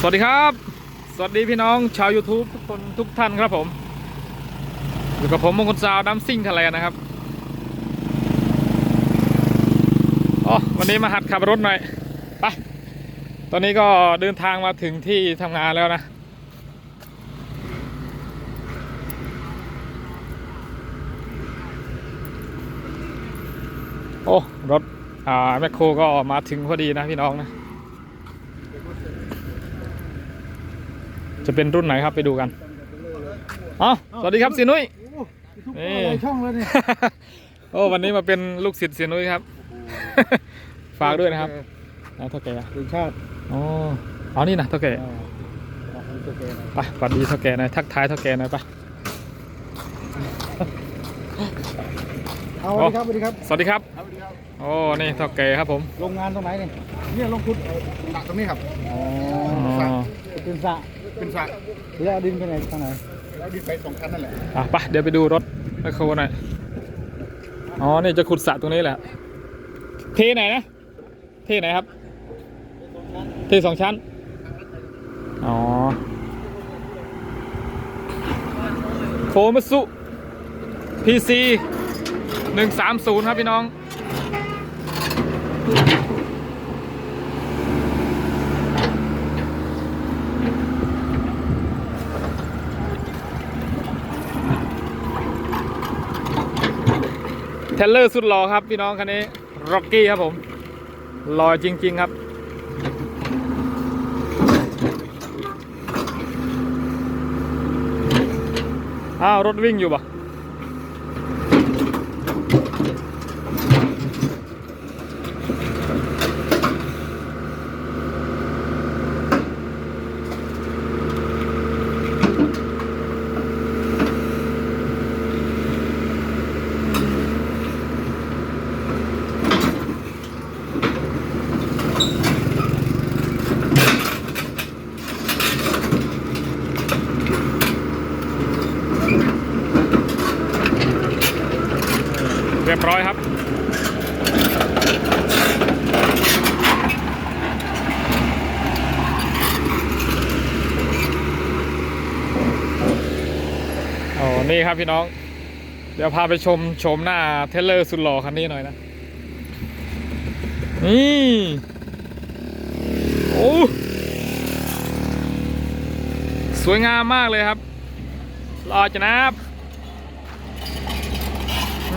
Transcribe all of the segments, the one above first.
สวัสดีครับ สวัสดีพี่น้องชาว YouTube ทุกคนทุกท่านครับผม อยู่กับผมมงคลซาวดัมซิ่งทะเลนะครับอ๋อวันนี้มาหัดขับรถหน่อยไปตอนนี้ก็เดินทางมาถึงที่ทำงานแล้วนะ โอ้ รถอ่าแมคโครก็มาถึงพอดีนะพี่น้องนะ จะเป็นรุ่นไหนครับไปดูกันอ๋อสวัสดีครับเสียนุ้ยนี่นี่ช่องแล้วเนี่ยโอ้วันนี้มาเป็นลูกศิษย์เสียนุ้ยครับ ฝากด้วยนะครับนะเท่าแก่ทีมชาติอ๋อเอานี่นะเท่าแก่อ่าขอบคุณตัวแกนะไปสวัสดีเท่าแก่หน่อยทักทายเท่าแก่หน่อยไปเอาสวัสดีครับสวัสดีครับสวัสดีครับสวัสดีครับโอ้นี่เท่าแก่ครับผมโรงงานตรงไหนเนี่ยเนี่ยลงทุนหนักตรงนี้ครับอ๋ออ๋อเป็นสระ เป็นสระเดี๋ยวเอาดินไปไหนทางไหนแล้วดินไปสองคันนั่นแหละอะไปเดี๋ยวไปดูรถแมคโครหน่อยอ๋อนี่จะขุดสระตรงนี้แหละ เทไหนนะ เทไหนครับ เทสองชั้น อ๋อโคมัสุ PC หนึ่งสามศูนย์ครับพี่น้อง เทเลอร์สุดหล่อครับพี่น้องคันนี้ร็อกกี้ครับผมหล่อจริง ๆ ครับ อ้าว รถวิ่งอยู่ปะ รียบร้อยครับโอ้นี่ครับพี่น้อง เดี๋ยวพาไปชมชมหน้าเทเลอร์สุดหล่อคันนี้หน่อยนะ นี่โอ้สวยงามมากเลยครับรอจะนับ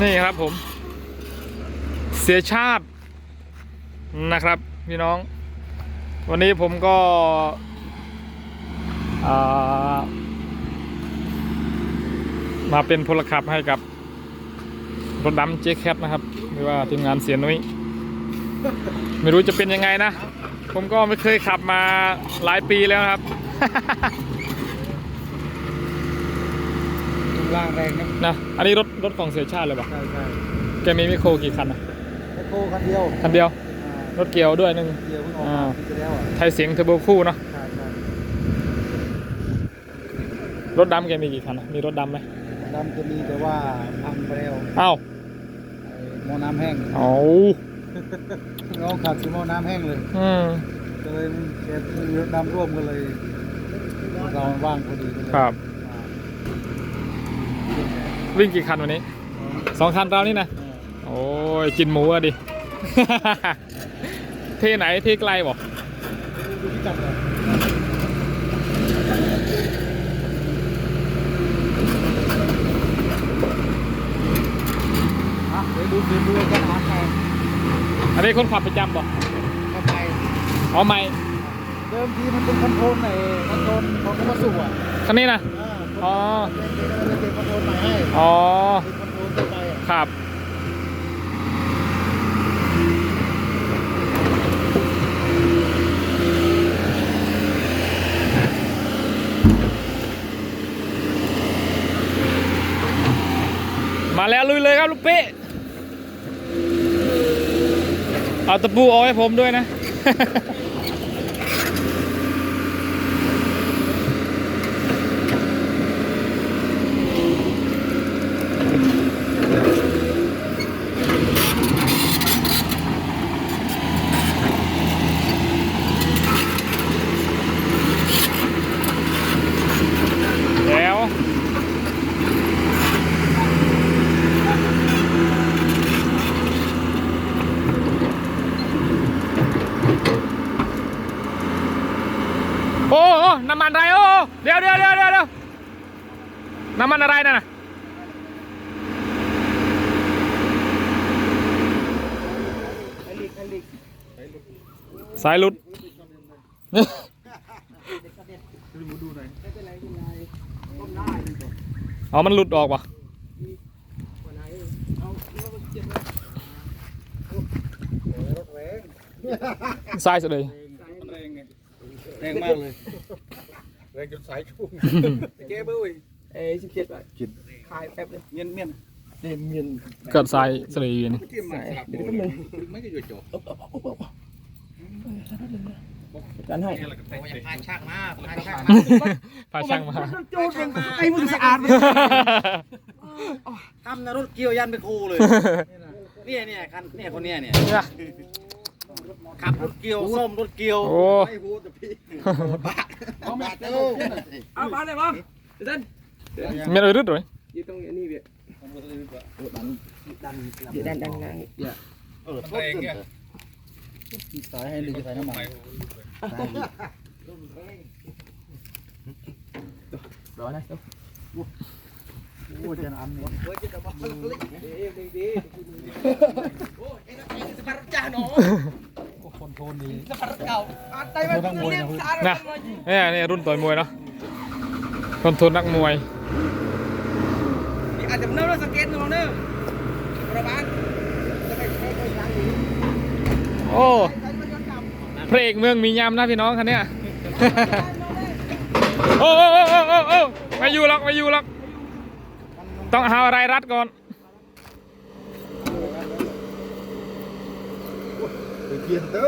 นี่ครับผม เสียชาตินะครับพี่น้อง วันนี้ผมก็อ่ามาเป็นพลขับให้กับรถดำเจ๊แคทนะครับหรือว่าทีมงานเสียนุ้ยไม่รู้จะเป็นยังไงนะ ผมก็ไม่เคยขับมาหลายปีแล้วนะครับตรงล่างแรงนะนะอันนี้รถรถของเสียชาติเลยปะใช่ใช่แกมีไมโครกี่คันนะแค่ โคคันเดียวคันเดียวอ่ารถเกียวด้วยหนึ่งเดียวเพิ่งออกอ่ามาปีที่แล้วอะไทยเสียงเทอร์โบคู่เนาะใช่ใช่รถดำแกมีกี่คันอะมีรถดำไหมดำจะมีแต่ว่าพังไปแล้วอ้าวไอ้หม้อน้ำแห้งเอาน้องขับซื้อหม้อน้ำแห้งเลยอืมก็เลยแกมีรถดำร่วมกันเลยเราว่างพอดีก็เลยครับอ่าวิ่งกี่คันวันนี้สองคันเรานี่นะเออ โอ้ยกินหมูอะดิ ที่ไหนที่ไกลบอกดูพิกัดเลยอะเดี๋ยวดูดูดูกันหาใครอันนี้คนขับประจำบอกเข้าไปอ๋อไม่เดิมทีมันเป็นคอนโทรลในคอนโทรลของวัสดุอะคันนี้นะ อ๋อเป็นเป็นคอนโทรลใหม่ให้อ๋อ เป็นคอนโทรลตัวไปอะ ครับ มาแล้วลุยเลยครับลูกเป๊ะเอาตะปูเอาให้ผมด้วยนะ น้ำมันอะไรโอ้ เดี๋ยวเดี๋ยวเดี๋ยวเดี๋ยวเดี๋ยวน้ำมันอะไรนั่นน่ะสายหลุดเอามันหลุดออกป่ะรถแรงสายสุดเลยแรงไงแรงมากเลยแรงจนสายชุ่มเจ๊เบ้ยเอ้ยสิบเจ็ดบาทกินขายแป๊บเลยเมียนเมียนเต็มเงินเกิดสายสุดเลยอยู่นี่ที่มาสับโบเลยไม่ก็อยู่จบกันให้พาช่างมาพาช่างพาช่างมาโจดไอ้มึงสะอาดทำนะรถเกี่ยวยันไปคูเลยเนี่ยเนี่ยคันเนี่ยคนเนี้ยเนี่ยเนี่ย ขับรถเกี่ยวส้มรถเกี่ยวโอ้ ไม่พูดแต่พี่บ้าเอามาเจ้าเอาบ้านเลยบ้างเดี๋ยวเต้นเมียนเอ้ยรึดเลยอยู่ตรงนี้เบี้ยเดี๋ยวดันดันดันเดี๋ยวเออแรงเนี่ยสายให้หรือสายน้ำมันรอนะโอ้ยจะอันนี้สปาร์จ้าหนูคนโทนดีสปาร์เก่าไต้มันเลี้ยงสะอาดนะเนี่ยนี่รุ่นต่อยมวยเนาะคนทุนนักมวยอาจจะเนื้อสเก็ตน้องเนื้อประมาณจะไปใช้ไปล้างดีโอ้ใช้มันย้อนกลับพระเอกเมืองมียำนะพี่น้องคันเนี้ยโอ้โอ้โอ้โอ้โอ้โอ้ไม่อยู่หรอกไม่อยู่หรอกต้องหาอะไรรัดก่อน ไป เกียนเต้า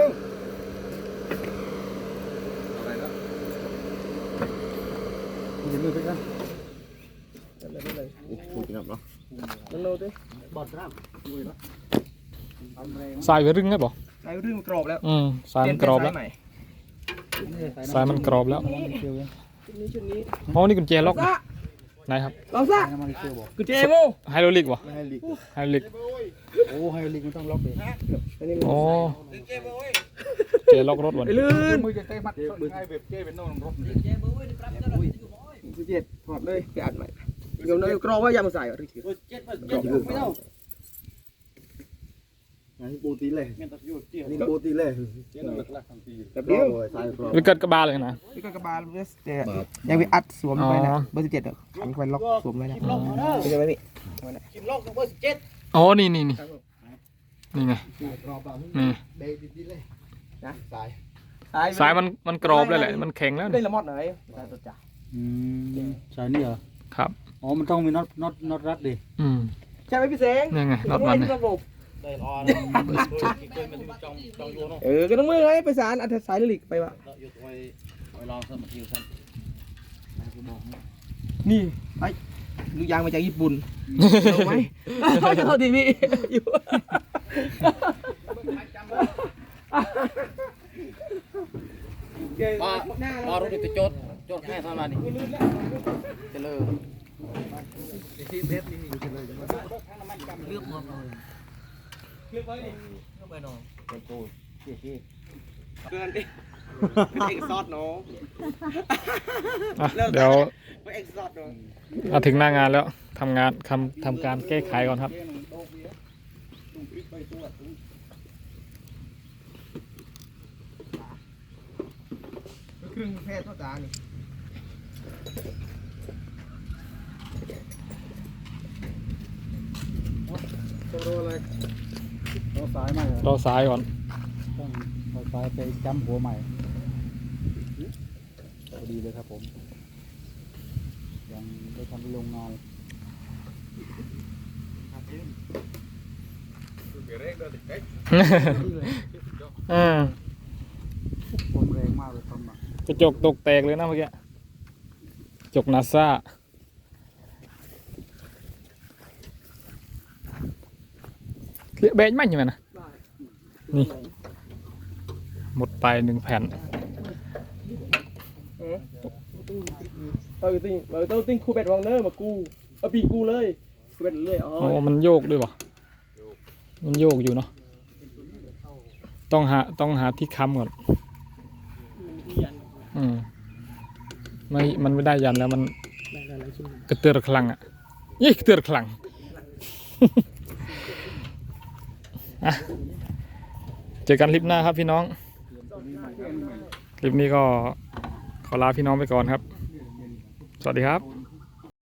เห็นมือไปกันนั่นโน้ตบอดร่างดูนะทำแรงสายไปรึงไงบอกใช้เรื่องกรอบแล้ว อืมสายมันกรอบแล้วสายมันกรอบแล้วเกี่ยวยังชุดนี้ชุดนี้อ๋อนี่กุญแจล็อกซะ ไหนครับลองซะน้ำมันเกี่ยวบอกกูเจโม่ไฮโดรลิกวะไม่ให้ลิกไฮโดรลิกโอ้ให้ลิกมันต้องล็อกเลยอันนี้โอ้เจล็อกรถวันไปลื่นมือจะใกล้มัดให้เว็บเจ้เป็นโน่นรบสิบเจ็ดถอดเลยไปอัดใหม่เดี๋ยวเนื้อกรอบว่ายามาใส่อะนี่ปูตีเลยนี่ปูตี เลยแบบเดียวใส่ครอบไปเกิดกระบาเลยนะนี่ก็กระบาลเวสแต่ยังไปอัดสวมไปนะเบอร์สิบเจ็ดอะขันไฟล็อกสวมไว้นะเป็นยังไงพี่อ๋อนี่นี่นี่นี่ไงนี่นะสายสายมันมันกรอบแล้วแหละ มันแข็งแล้วได้เนี่ยละมอดไหนสายตัวจ่าอืมใช่นี่เหรอ ครับ อ๋อ มันต้องมีน็อตน็อตน็อตรัดดิ อืม ใช่ไหมพี่เสงนี่ไงร ถมันเนี่ยระบบเออก็ต้องมือไงไปสารอัดสายลิกไปวะนี่ไปลูกยางมาจากญี่ปุ่นเอาไหมจะเข้าทีวีอยู่พอพอรถไปโจดโจดแค่เท่านั้นนี่เจริญเกิ นดิเอ็กซอดเนาะอะเดี๋ยวเอ็กซอดเนาะมาถึงหน้างานแล้วทำงานทำทำการแก้ไขก่อนครับครึ่งเพศเท่าตานี่ต้องรออะไรร อสายใหม่เหรอรอซ้ายก่อน ต้องรอสายไปจ้ำหัวใหม่พอดีเลยครับผม ยังได้ทำโรงงานอืมผมแรงมากเลยทำมากระจกตกแตกเลยนะเมื่อกี้กระจกนาซา เลี้ยเบนไหมใช่ไหมนะนี่ หมดไปหนึ่งแผ่น เออเติ้งเออต้องติ้งคูเบ็ดวางเนอร์มากูเอาปีกูเลยคูเบ็ดเลยอ๋อโอ้มันโยกด้วยวะมันโยกอยู่เนาะต้องหาต้องหาที่ค้ำก่อนอืมไม่มันไม่ได้ยันแล้วมันได้ได้หลายชิ้นกระเตือรคลังอะยี่กระเตือรคลัง อะเจอกันคลิปหน้าครับพี่น้อง คลิปนี้ก็ขอลาพี่น้องไปก่อนครับ สวัสดีครับ